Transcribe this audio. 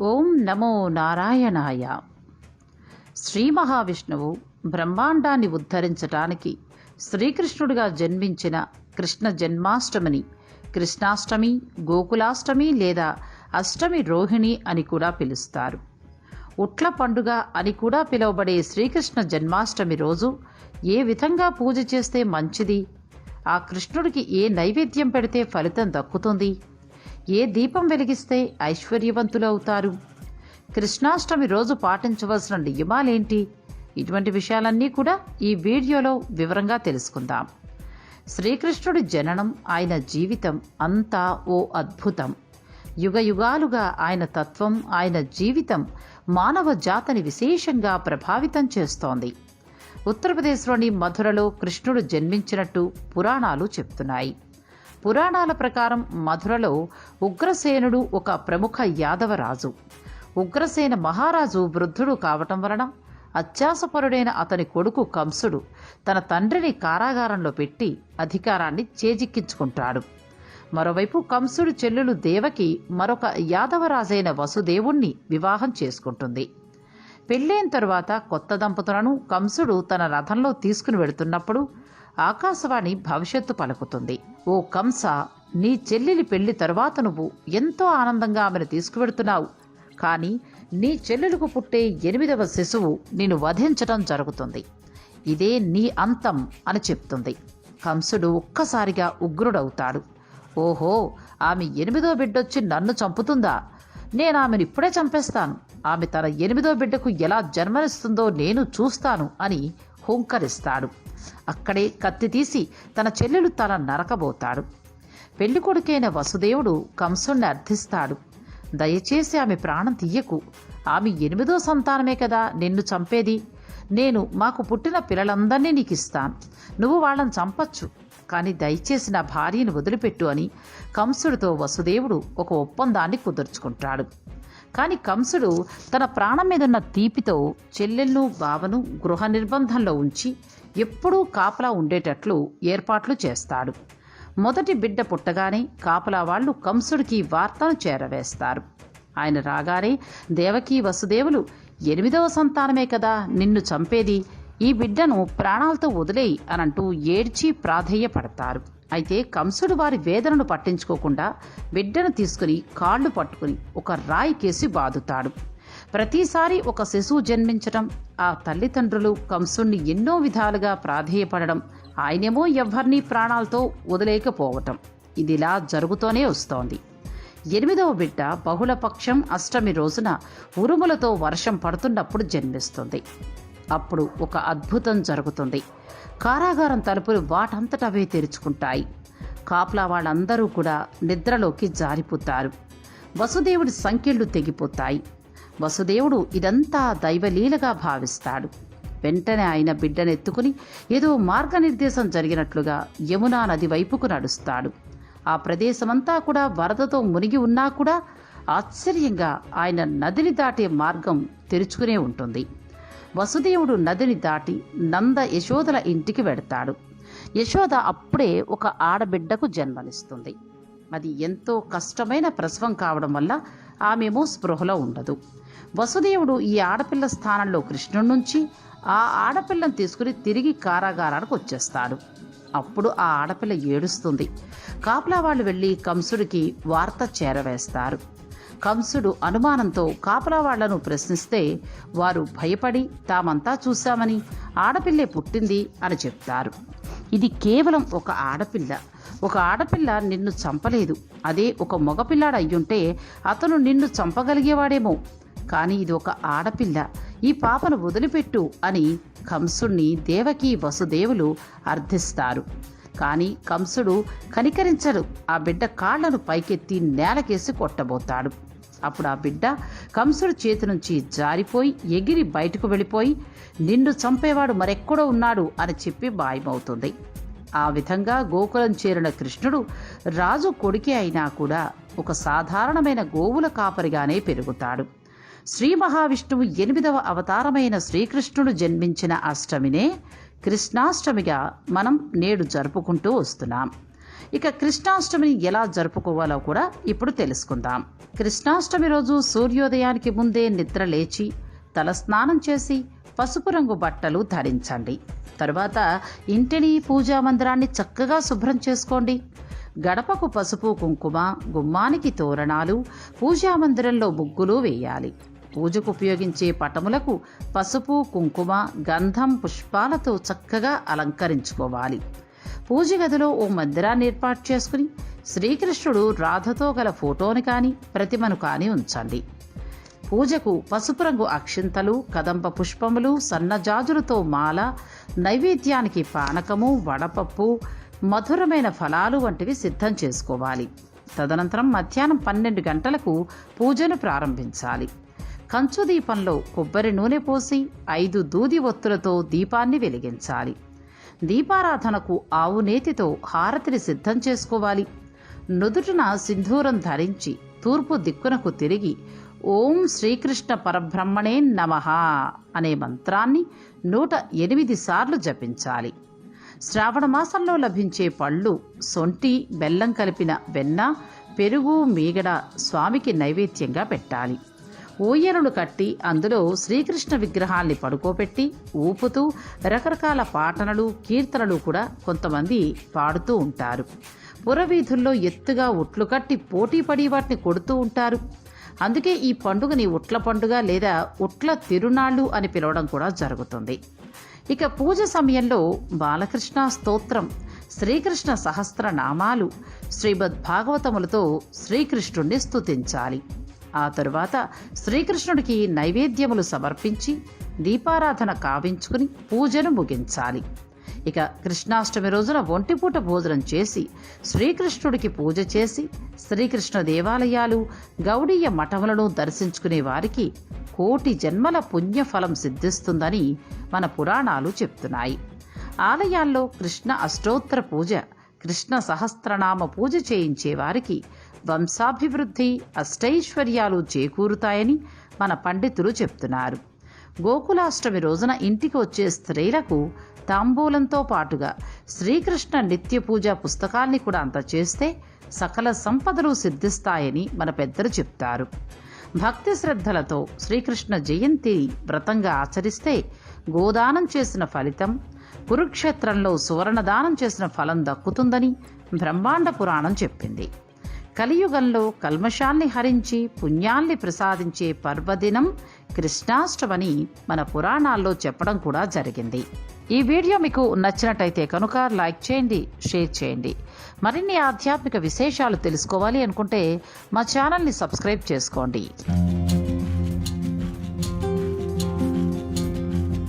ఓం నమో నారాయణాయ. శ్రీ మహావిష్ణువు బ్రహ్మాండాన్ని ఉద్ధరించటానికి శ్రీకృష్ణుడిగా జన్మించిన కృష్ణ జన్మాష్టమిని కృష్ణాష్టమి గోకులాష్టమి లేదా అష్టమి రోహిణి అని కూడా పిలుస్తారు. ఉట్ల పండుగ అని కూడా పిలువబడే శ్రీకృష్ణ జన్మాష్టమి రోజు ఏ విధంగా పూజ చేస్తే మంచిది? ఆ కృష్ణుడికి ఏ నైవేద్యం పెడితే ఫలితం దక్కుతుంది? ఏ దీపం వెలిగిస్తే ఐశ్వర్యవంతులు అవుతారు? కృష్ణాష్టమి రోజు పాటించవలసిన నియమాలేంటి? ఇటువంటి విషయాలన్నీ కూడా ఈ వీడియోలో వివరంగా తెలుసుకుందాం. శ్రీకృష్ణుడి జననం ఆయన జీవితం అంతా ఓ అద్భుతం. యుగ యుగాలుగా ఆయన తత్వం ఆయన జీవితం మానవ జాతని విశేషంగా ప్రభావితం చేస్తోంది. ఉత్తరప్రదేశ్లోని మధురలో కృష్ణుడు జన్మించినట్టు పురాణాలు చెప్తున్నాయి పురాణాల ప్రకారం మధురలో ఉగ్రసేనుడు ఒక ప్రముఖ యాదవ రాజు ఉగ్రసేన మహారాజు వృద్ధుడు కావటం వలన అత్యాసపరుడైన అతని కొడుకు కంసుడు తన తండ్రిని కారాగారంలో పెట్టి అధికారాన్ని చేజిక్కించుకుంటాడు. మరోవైపు కంసుడు చెల్లెలు దేవకి మరొక యాదవరాజైన వసుదేవుణ్ణి వివాహం చేసుకుంటుంది. పెళ్ళైన తరువాత కొత్త దంపతులను కంసుడు తన రథంలో తీసుకుని వెళుతున్నప్పుడు ఆకాశవాణి భవిష్యత్తు పలుకుతుంది. ఓ కంస నీ చెల్లెలి పెళ్ళి తరువాత నువ్వు ఎంతో ఆనందంగా ఆమెను తీసుకువెడుతున్నావు కానీ నీ చెల్లెలకు పుట్టే ఎనిమిదవ శిశువు నిన్ను వధించటం జరుగుతుంది. ఇదే నీ అంతం అని చెప్తుంది. కంసుడు ఒక్కసారిగా ఉగ్రుడవుతాడు. ఓహో ఆమె ఎనిమిదో బిడ్డొచ్చి నన్ను చంపుతుందా? నేను ఆమెను ఇప్పుడే చంపేస్తాను. ఆమె తన ఎనిమిదో బిడ్డకు ఎలా జన్మనిస్తుందో నేను చూస్తాను అని హుంకరిస్తాడు. అక్కడే కత్తి తీసి తన చెల్లెలు తల నరకబోతాడు. పెళ్ళి కొడుకైన వసుదేవుడు కంసుణ్ణి అర్థిస్తాడు. దయచేసి ఆమె ప్రాణం తీయకు. ఆమె ఎనిమిదో సంతానమే కదా నిన్ను చంపేది. నేను మాకు పుట్టిన పిల్లలందరినీ నీకు ఇస్తాను నువ్వు వాళ్ళని చంపచ్చు. కానీ దయచేసి నా భార్యను వదిలిపెట్టు అని కంసుడితో వసుదేవుడు ఒక ఒప్పందాన్ని కుదుర్చుకుంటాడు. కానీ కంసుడు తన ప్రాణం మీదున్న తీపితో చెల్లెళ్ళు బావను గృహ నిర్బంధంలో ఉంచి ఎప్పుడూ కాపలా ఉండేటట్లు ఏర్పాట్లు చేస్తాడు. మొదటి బిడ్డ పుట్టగానే కాపలా వాళ్ళు కంసుడికి వార్తను చేరవేస్తారు. ఆయన రాగానే దేవకీ వసుదేవులు ఎనిమిదవ సంతానమే కదా నిన్ను చంపేది? ఈ బిడ్డను ప్రాణాలతో వదిలేయి అనంటూ ఏడ్చి ప్రాధేయపడతారు. అయితే కంసుడు వారి వేదనను పట్టించుకోకుండా బిడ్డను తీసుకుని కాళ్ళు పట్టుకుని ఒక రాయి కేసి బాదుతాడు. ప్రతిసారి ఒక శిశువు జన్మించటం ఆ తల్లిదండ్రులు కంసుణ్ణి ఎన్నో విధాలుగా ప్రాధేయపడడం ఆయనేమో ఎవరినీ ప్రాణాలతో వదిలేకపోవటం. ఇదిలా జరుగుతూనే వస్తోంది. ఎనిమిదవ బిడ్డ బహుళపక్షం అష్టమి రోజున ఉరుములతో వర్షం పడుతున్నప్పుడు జన్మిస్తుంది. అప్పుడు ఒక అద్భుతం జరుగుతుంది. కారాగారం తలుపులు వాటంతటవే తెరుచుకుంటాయి. కాపలా వాళ్ళందరూ కూడా నిద్రలోకి జారిపోతారు. వసుదేవుడి సంఖ్యలు తెగిపోతాయి. వసుదేవుడు ఇదంతా దైవలీలగా భావిస్తాడు. వెంటనే ఆయన బిడ్డనెత్తుకుని ఏదో మార్గనిర్దేశం జరిగినట్లుగా యమునా నది వైపుకు నడుస్తాడు. ఆ ప్రదేశమంతా కూడా వరదతో మునిగి ఉన్నా కూడా ఆశ్చర్యంగా ఆయన నదిని దాటే మార్గం తెరుచుకునే ఉంటుంది. వసుదేవుడు నదిని దాటి నంద యశోదల ఇంటికి వెడతాడు. యశోద అప్పుడే ఒక ఆడబిడ్డకు జన్మనిస్తుంది. అది ఎంతో కష్టమైన ప్రసవం కావడం వల్ల ఆమెమో స్పృహలో ఉండదు. వసుదేవుడు ఈ ఆడపిల్ల స్థానంలో కృష్ణుడి నుంచి ఆ ఆడపిల్లను తీసుకుని తిరిగి కారాగారానికి వచ్చేస్తాడు. అప్పుడు ఆ ఆడపిల్ల ఏడుస్తుంది. కాపలా వాళ్ళు వెళ్ళి కంసుడికి వార్త చేరవేస్తారు. కంసుడు అనుమానంతో కాపలావాళ్ళను ప్రశ్నిస్తే వారు భయపడి తామంతా చూశామని ఆడపిల్లే పుట్టింది అని చెప్తారు. ఇది కేవలం ఒక ఆడపిల్ల. ఒక ఆడపిల్ల నిన్ను చంపలేదు. అదే ఒక మగపిల్లాడు అయ్యుంటే అతను నిన్ను చంపగలిగేవాడేమో. కానీ ఇది ఒక ఆడపిల్ల. ఈ పాపను వదిలిపెట్టు అని కంసుణ్ణి దేవకి వసుదేవులు అర్థిస్తారు. కానీ కంసుడు కనికరించడు. ఆ బిడ్డ కాళ్ళను పైకెత్తి నేలకేసి కొట్టబోతాడు. అప్పుడు ఆ బిడ్డ కంసుడు చేతి నుంచి జారిపోయి ఎగిరి బయటకు వెళ్ళిపోయి నిన్ను చంపేవాడు మరెక్కడో ఉన్నాడు అని చెప్పి మాయమవుతుంది ఆ విధంగా గోకులం చేరిన కృష్ణుడు రాజు కొడుకే అయినా కూడా ఒక సాధారణమైన గోవుల కాపరిగానే పెరుగుతాడు. శ్రీ మహావిష్ణువు ఎనిమిదవ అవతారమైన శ్రీకృష్ణుడు జన్మించిన అష్టమినే కృష్ణాష్టమిగా మనం నేడు జరుపుకుంటూ వస్తున్నాం. ఇక కృష్ణాష్టమిని ఎలా జరుపుకోవాలో కూడా ఇప్పుడు తెలుసుకుందాం. కృష్ణాష్టమి రోజు సూర్యోదయానికి ముందే నిద్ర లేచి తల స్నానం చేసి పసుపు రంగు బట్టలు ధరించండి. తరువాత ఇంటిని పూజా మందిరాన్ని చక్కగా శుభ్రం చేసుకోండి. గడపకు పసుపు కుంకుమ గుమ్మానికి తోరణాలు పూజా మందిరంలో ముగ్గులు వేయాలి. పూజకు ఉపయోగించే పటములకు పసుపు కుంకుమ గంధం పుష్పాలతో చక్కగా అలంకరించుకోవాలి. పూజ గదిలో ఓ మందిరాన్ని ఏర్పాటు చేసుకుని శ్రీకృష్ణుడు రాధతో గల ఫోటోని కానీ ప్రతిమను కానీ ఉంచండి. పూజకు పసుపు రంగు అక్షింతలు కదంబ పుష్పములు సన్నజాజులతో మాల నైవేద్యానికి పానకము వడపప్పు మధురమైన ఫలాలు వంటివి సిద్ధం చేసుకోవాలి. తదనంతరం మధ్యాహ్నం పన్నెండు గంటలకు పూజను ప్రారంభించాలి. కంచు దీపంలో కొబ్బరి నూనె పోసి ఐదు దూది ఒత్తులతో దీపాన్ని వెలిగించాలి. దీపారాధనకు ఆవు నేతితో హారతిని సిద్ధం చేసుకోవాలి. నుదుటిన సింధూరం ధరించి తూర్పు దిక్కునకు తిరిగి ఓం శ్రీకృష్ణ పరబ్రహ్మణే నమః అనే మంత్రాన్ని నూట ఎనిమిది సార్లు జపించాలి. శ్రావణ మాసంలో లభించే పళ్ళు సొంటి బెల్లం కలిపిన వెన్న పెరుగు మీగడ స్వామికి నైవేద్యంగా పెట్టాలి. ఊయలను కట్టి అందులో శ్రీకృష్ణ విగ్రహాల్ని పడుకోబెట్టి ఊపుతూ రకరకాల పాటనలు కీర్తనలు కూడా కొంతమంది పాడుతూ ఉంటారు. పురవీధుల్లో ఎత్తుగా ఉట్లు కట్టి పోటీ పడి వాటిని కొడుతూ ఉంటారు. అందుకే ఈ పండుగని ఉట్ల పండుగ లేదా ఉట్ల తిరునాళ్ళు అని పిలవడం కూడా జరుగుతుంది. ఇక పూజ సమయంలో బాలకృష్ణ స్తోత్రం శ్రీకృష్ణ సహస్రనామాలు శ్రీమద్ భాగవతములతో శ్రీకృష్ణుణ్ణి స్తుతించాలి. ఆ తరువాత శ్రీకృష్ణుడికి నైవేద్యములు సమర్పించి దీపారాధన కావించుకుని పూజను ముగించాలి. ఇక కృష్ణాష్టమి రోజున ఒంటిపూట భోజనం చేసి శ్రీకృష్ణుడికి పూజ చేసి శ్రీకృష్ణ దేవాలయాలు గౌడీయ మఠములను దర్శించుకునే వారికి కోటి జన్మల పుణ్యఫలం సిద్ధిస్తుందని మన పురాణాలు చెప్తున్నాయి. ఆలయాల్లో కృష్ణ అష్టోత్తర పూజ కృష్ణ సహస్రనామ పూజ చేయించే వారికి వంశాభివృద్ధి అష్టైశ్వర్యాలు చేకూరుతాయని మన పండితులు చెప్తున్నారు. గోకులాష్టమి రోజున ఇంటికి వచ్చే స్త్రీలకు తాంబూలంతో పాటుగా శ్రీకృష్ణ నిత్య పూజ పుస్తకాల్ని కూడా అందచేస్తే సకల సంపదలు సిద్ధిస్తాయని మన పెద్దలు చెప్తారు. భక్తి శ్రద్ధలతో శ్రీకృష్ణ జయంతి వ్రతంగా ఆచరిస్తే గోదానం చేసిన ఫలితం కురుక్షేత్రంలో సువర్ణదానం చేసిన ఫలం దక్కుతుందని బ్రహ్మాండ పురాణం చెప్పింది. కలియుగంలో కల్మషాన్ని హరించి పుణ్యాల్ని ప్రసాదించే పర్వదినం కృష్ణాష్టమని మన పురాణాల్లో చెప్పడం కూడా జరిగింది. ఈ వీడియో మీకు నచ్చినట్టయితే కనుక లైక్ చేయండి షేర్ చేయండి. మరిన్ని ఆధ్యాత్మిక విశేషాలు తెలుసుకోవాలి అనుకుంటే మా ఛానల్ని సబ్స్క్రైబ్ చేసుకోండి.